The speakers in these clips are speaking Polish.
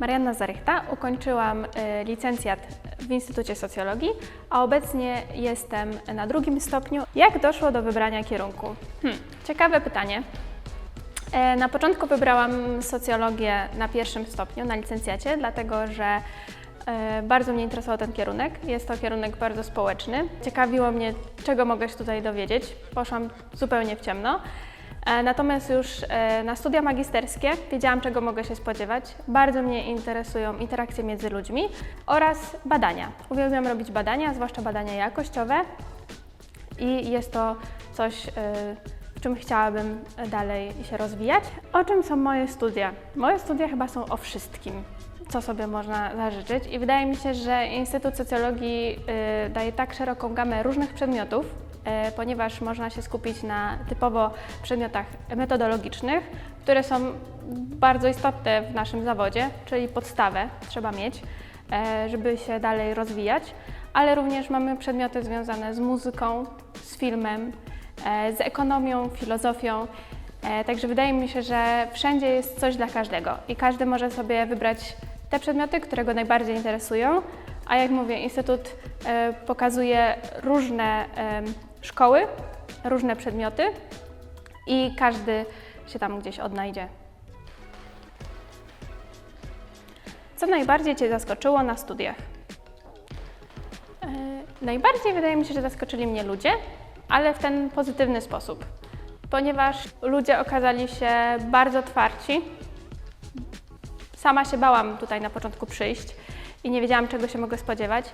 Marianna Zarychta, ukończyłam y, licencjat w Instytucie Socjologii, a obecnie jestem na drugim stopniu. Jak doszło do wybrania kierunku? Hmm, ciekawe pytanie. E, Na początku wybrałam socjologię na pierwszym stopniu, na licencjacie, dlatego że e, bardzo mnie interesował ten kierunek. Jest to kierunek bardzo społeczny. Ciekawiło mnie, czego mogę się tutaj dowiedzieć. Poszłam zupełnie w ciemno. E, Natomiast już e, na studia magisterskie wiedziałam, czego mogę się spodziewać. Bardzo mnie interesują interakcje między ludźmi oraz badania. Uwielbiam robić badania, zwłaszcza badania jakościowe i jest to coś, y, w czym chciałabym dalej się rozwijać. O czym są moje studia? Moje studia chyba są o wszystkim, co sobie można zażyczyć i wydaje mi się, że Instytut Socjologii daje tak szeroką gamę różnych przedmiotów, ponieważ można się skupić na typowo przedmiotach metodologicznych, które są bardzo istotne w naszym zawodzie, czyli podstawę trzeba mieć, e, żeby się dalej rozwijać, ale również mamy przedmioty związane z muzyką, z filmem, e, z ekonomią, filozofią. E, Także wydaje mi się, że wszędzie jest coś dla każdego i każdy może sobie wybrać te przedmioty, które go najbardziej interesują. A jak mówię, Instytut e, pokazuje różne szkoły, różne przedmioty i każdy się tam gdzieś odnajdzie. Co najbardziej Cię zaskoczyło na studiach? E, Najbardziej wydaje mi się, że zaskoczyli mnie ludzie, ale w ten pozytywny sposób, ponieważ ludzie okazali się bardzo otwarci. Sama się bałam tutaj na początku przyjść i nie wiedziałam, czego się mogę spodziewać,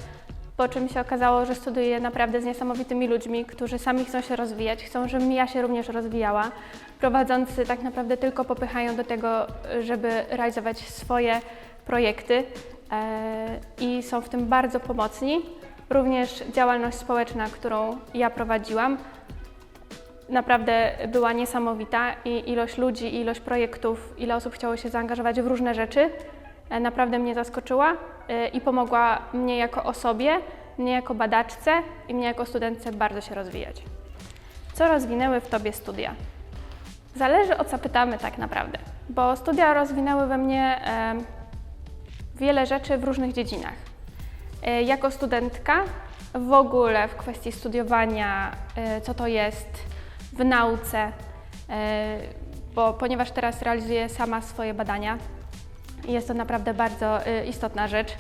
po czym się okazało, że studiuję naprawdę z niesamowitymi ludźmi, którzy sami chcą się rozwijać, chcą, żebym ja się również rozwijała. Prowadzący tak naprawdę tylko popychają do tego, żeby realizować swoje projekty e, i są w tym bardzo pomocni. Również działalność społeczna, którą ja prowadziłam, naprawdę była niesamowita i ilość ludzi, ilość projektów, ile osób chciało się zaangażować w różne rzeczy, naprawdę mnie zaskoczyła e, i pomogła mnie jako osobie, mnie jako badaczce i mnie jako studentce bardzo się rozwijać. Co rozwinęły w Tobie studia? Zależy o co pytamy tak naprawdę, bo studia rozwinęły we mnie e, wiele rzeczy w różnych dziedzinach. E, Jako studentka w ogóle w kwestii studiowania, e, co to jest w nauce, e, bo ponieważ teraz realizuję sama swoje badania, jest to naprawdę bardzo e, istotna rzecz.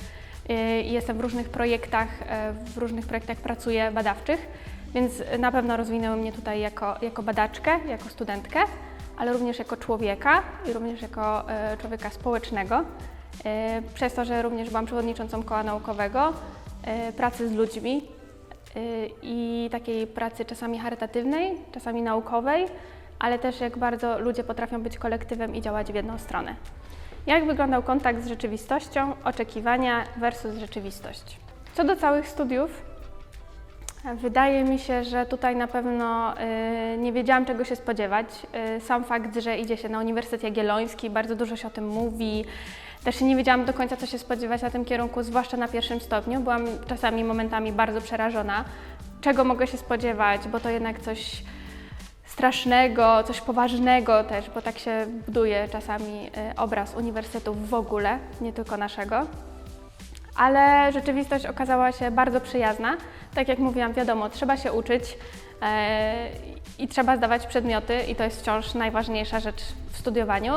I Jestem w różnych projektach, e, w różnych projektach pracuję badawczych, więc na pewno rozwinęły mnie tutaj jako, jako badaczkę, jako studentkę, ale również jako człowieka i również jako człowieka społecznego. Przez to, że również byłam przewodniczącą koła naukowego, pracy z ludźmi i takiej pracy czasami charytatywnej, czasami naukowej, ale też jak bardzo ludzie potrafią być kolektywem i działać w jedną stronę. Jak wyglądał kontakt z rzeczywistością, oczekiwania versus rzeczywistość? Co do całych studiów, Wydaje mi się, że tutaj na pewno y, nie wiedziałam czego się spodziewać. Y, sam fakt, że idzie się na Uniwersytet Jagielloński, bardzo dużo się o tym mówi. Też nie wiedziałam do końca, co się spodziewać na tym kierunku, zwłaszcza na pierwszym stopniu. Byłam czasami momentami bardzo przerażona, czego mogę się spodziewać, bo to jednak coś strasznego, coś poważnego też, bo tak się buduje czasami y, obraz uniwersytetów w ogóle, nie tylko naszego ale rzeczywistość okazała się bardzo przyjazna. Tak jak mówiłam, wiadomo, trzeba się uczyć e, i trzeba zdawać przedmioty, i to jest wciąż najważniejsza rzecz w studiowaniu.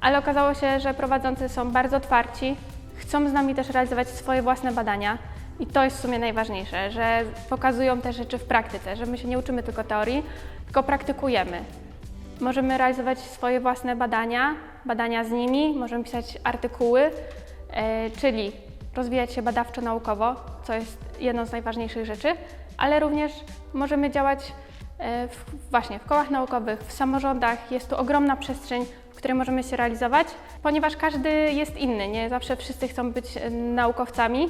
Ale okazało się, że prowadzący są bardzo otwarci, chcą z nami też realizować swoje własne badania. I to jest w sumie najważniejsze, że pokazują te rzeczy w praktyce, że my się nie uczymy tylko teorii, tylko praktykujemy. Możemy realizować swoje własne badania, badania z nimi, możemy pisać artykuły, e, czyli rozwijać się badawczo-naukowo, co jest jedną z najważniejszych rzeczy, ale również możemy działać e, w, właśnie w kołach naukowych, w samorządach. Jest tu ogromna przestrzeń, w której możemy się realizować, ponieważ każdy jest inny. Nie zawsze wszyscy chcą być e, naukowcami,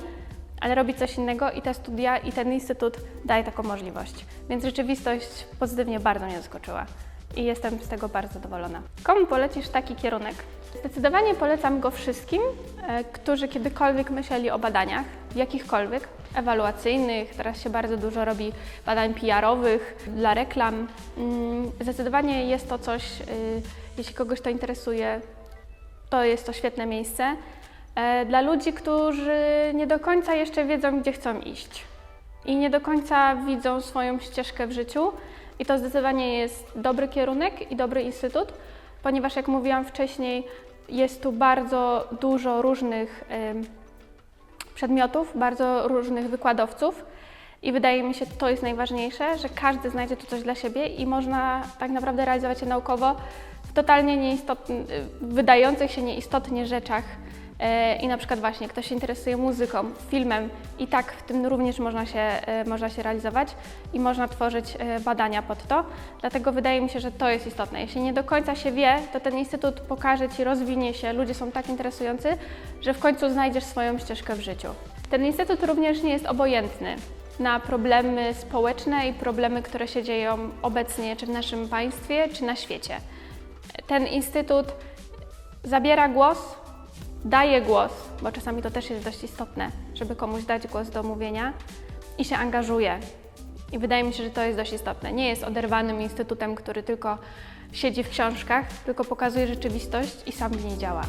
ale robić coś innego i te studia i ten instytut daje taką możliwość. Więc rzeczywistość pozytywnie bardzo mnie zaskoczyła i jestem z tego bardzo zadowolona. Komu polecisz taki kierunek? Zdecydowanie polecam go wszystkim, e, którzy kiedykolwiek myśleli o badaniach, jakichkolwiek, ewaluacyjnych, teraz się bardzo dużo robi badań PR-owych dla reklam. Mm, Zdecydowanie jest to coś, y, jeśli kogoś to interesuje, to jest to świetne miejsce. E, dla ludzi, którzy nie do końca jeszcze wiedzą, gdzie chcą iść i nie do końca widzą swoją ścieżkę w życiu. I to zdecydowanie jest dobry kierunek i dobry instytut, ponieważ jak mówiłam wcześniej, jest tu bardzo dużo różnych przedmiotów, bardzo różnych wykładowców. I wydaje mi się, to jest najważniejsze, że każdy znajdzie tu coś dla siebie i można tak naprawdę realizować się naukowo w totalnie nieistotnych, wydających się nieistotnie rzeczach. E, I na przykład właśnie ktoś się interesuje muzyką, filmem i tak w tym również można się, e, można się realizować i można tworzyć e, badania pod to. Dlatego wydaje mi się, że to jest istotne. Jeśli nie do końca się wie, to ten instytut pokaże Ci, rozwinie się, ludzie są tak interesujący, że w końcu znajdziesz swoją ścieżkę w życiu. Ten instytut również nie jest obojętny na problemy społeczne i problemy, które się dzieją obecnie czy w naszym państwie, czy na świecie. Ten instytut zabiera głos, daje głos, bo czasami to też jest dość istotne, żeby komuś dać głos do mówienia i się angażuje. I wydaje mi się, że to jest dość istotne. Nie jest oderwanym instytutem, który tylko siedzi w książkach, tylko pokazuje rzeczywistość i sam w niej działa.